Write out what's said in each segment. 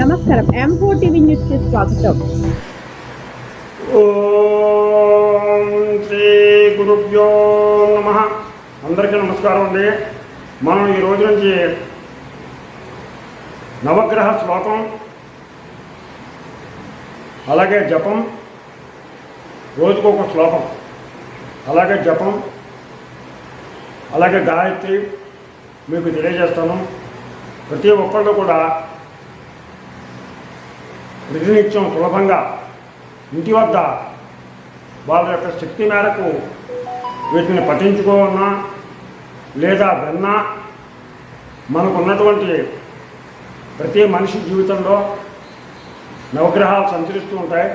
నమస్కారం. M four TV న్యూస్కి స్వాగతం. ఓం శ్రీ గురుభ్యో నమ. అందరికీ నమస్కారం అండి. మనం ఈ రోజు నుంచి నవగ్రహ శ్లోకం అలాగే జపం రోజుకొక శ్లోకం అలాగే జపం అలాగే గాయత్రి మీకు తెలియజేస్తాను. ప్రతి ఒక్కళ్ళు కూడా ప్రతినిత్యం సులభంగా ఇంటి వద్ద వాళ్ళ యొక్క శక్తి మేరకు వీటిని పఠించుకోవన్నా లేదా విన్నా మనకు ఉన్నటువంటి ప్రతి మనిషి జీవితంలో నవగ్రహాలు సంచరిస్తూ ఉంటాయి.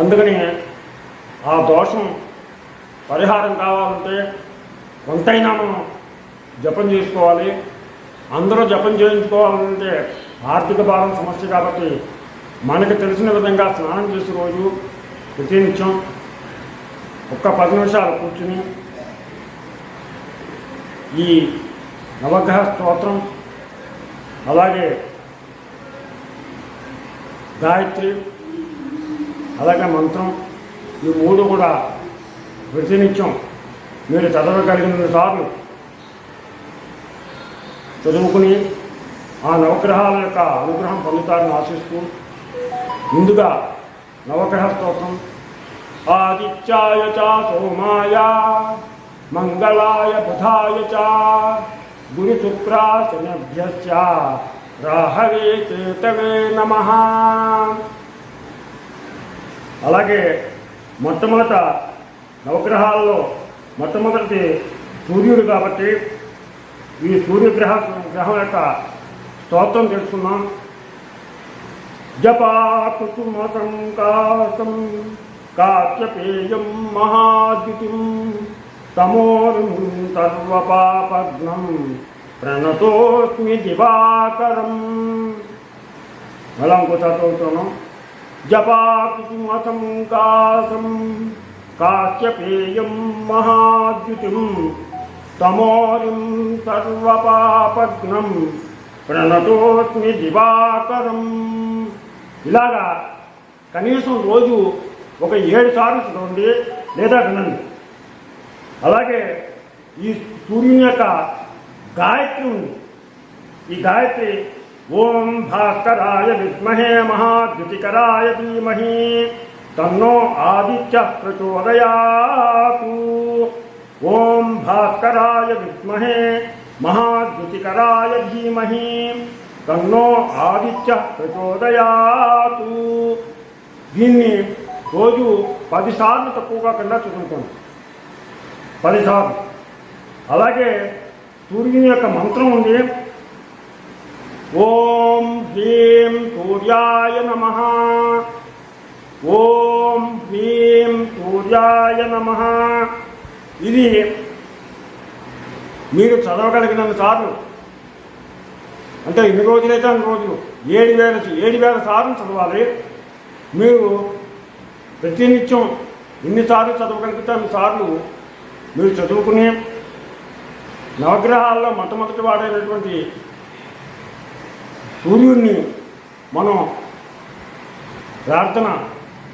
అందుకని ఆ దోషం పరిహారం కావాలంటే కొంతైనా మనం జపం చేసుకోవాలి. అందరూ జపం చేయించుకోవాలంటే ఆర్థిక భారం సమస్య కాబట్టి మనకు తెలిసిన విధంగా స్నానం చేసే రోజు ప్రతినిత్యం ఒక్క పది నిమిషాలు కూర్చుని ఈ నవగ్రహ స్తోత్రం అలాగే గాయత్రి అలాగే మంత్రం ఈ మూడు కూడా ప్రతినిత్యం మీరు చదవగలిగిన సార్లు చదువుకుని ఆ నవగ్రహాల యొక్క అనుగ్రహం పొందుతారని ఆశిస్తూ ముందుగా నవగ్రహ స్తోత్రం. ఆదిత్యాయ చ సోమాయ మంగళాయ బుధాయ చ గురు శుక్రాశనభ్యశ్చ రాహవే చేతవే నమ. అలాగే మొట్టమొదట నవగ్రహాల్లో మొట్టమొదటి సూర్యుడు కాబట్టి ఈ సూర్యగ్రహ గ్రహం యొక్క స్తోత్రం తెలుసుకున్నాం జపా కాసం కాశ్యపేయం మహాద్యుతిం తమోరుం సర్వపాపగ్నం ప్రణతోస్మి దివాకరం. మళ్ళా ఇంకోసారి చదువుతాను జపా కాసం కాశ్యపేయం మహాద్యుతిం తమోరిం సర్వపాపగ్నం ప్రణతోస్మి దివాకరం. ఇలాగా కనీసం రోజు ఒక ఏడు సార్లు చదవండి లేదా వినండి. అలాగే ఈ సూర్యుని యొక్క గాయత్రి ఉంది. ఈ గాయత్రి ఓం భాస్కరాయ విద్మహే మహాద్యుతికరాయ ధీమహి తన్నో ఆదిత్య ప్రచోదయాతు. ఓం భాస్కరాయ విద్మహే మహా మహాద్యుతికరాయ ధీమహి తన్నో ఆదిత్య ప్రచోదయాతు. దీన్ని రోజు పదిసార్లు తక్కువగా కింద చదువుకోండి. పదిసార్లు. అలాగే సూర్యుని యొక్క మంత్రం ఉంది. ఓం హ్రీం సూర్యాయ నమ. ఓం హ్రీం సూర్యాయ నమ. ఇది మీరు చదవగలిగినంత సార్లు. అంటే ఎన్ని రోజులైతే అన్ని రోజులు. ఏడు వేల ఏడు వేల సార్లు చదవాలి. మీరు ప్రతినిత్యం ఎన్నిసార్లు చదవగలిగితే అన్ని సార్లు మీరు చదువుకుని నవగ్రహాల్లో మొట్టమొదటి వాడైనటువంటి సూర్యుడిని మనం ప్రార్థన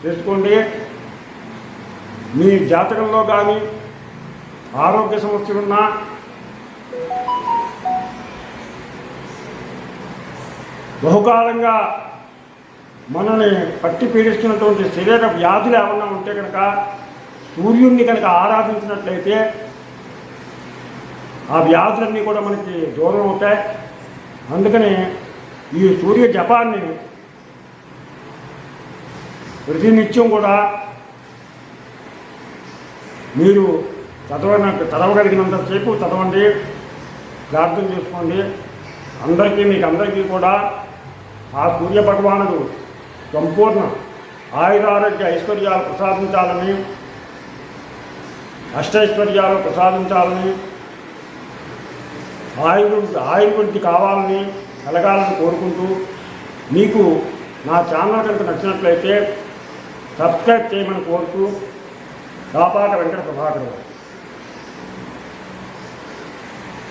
చేసుకోండి. మీ జాతకంలో కానీ ఆరోగ్య సమస్యలున్నా బహుకాలంగా మనల్ని పట్టి పీడిస్తున్నటువంటి శరీర వ్యాధులు ఏమన్నా ఉంటే కనుక సూర్యుడిని కనుక ఆరాధించినట్లయితే ఆ వ్యాధులన్నీ కూడా మనకి దూరం అవుతాయి. అందుకని ఈ సూర్య జపాన్ని ప్రతినిత్యం కూడా మీరు చదవన చదవగలిగినంతసేపు చదవండి ప్రార్థన చేసుకోండి. అందరికీ మీకు అందరికీ కూడా ఆ సూర్య భగవానుడు సంపూర్ణ ఆయురారోగ్య ఐశ్వర్యాలు ప్రసాదించాలని అష్టైశ్వర్యాలు ప్రసాదించాలని ఆయుడు ఆయుర్వృద్ధి కావాలని కలగాలని కోరుకుంటూ మీకు నా ఛానల్ కనుక నచ్చినట్లయితే సబ్స్క్రైబ్ చేయమని కోరుతూ కాపాక వెంకట ప్రభాకర్ గారు.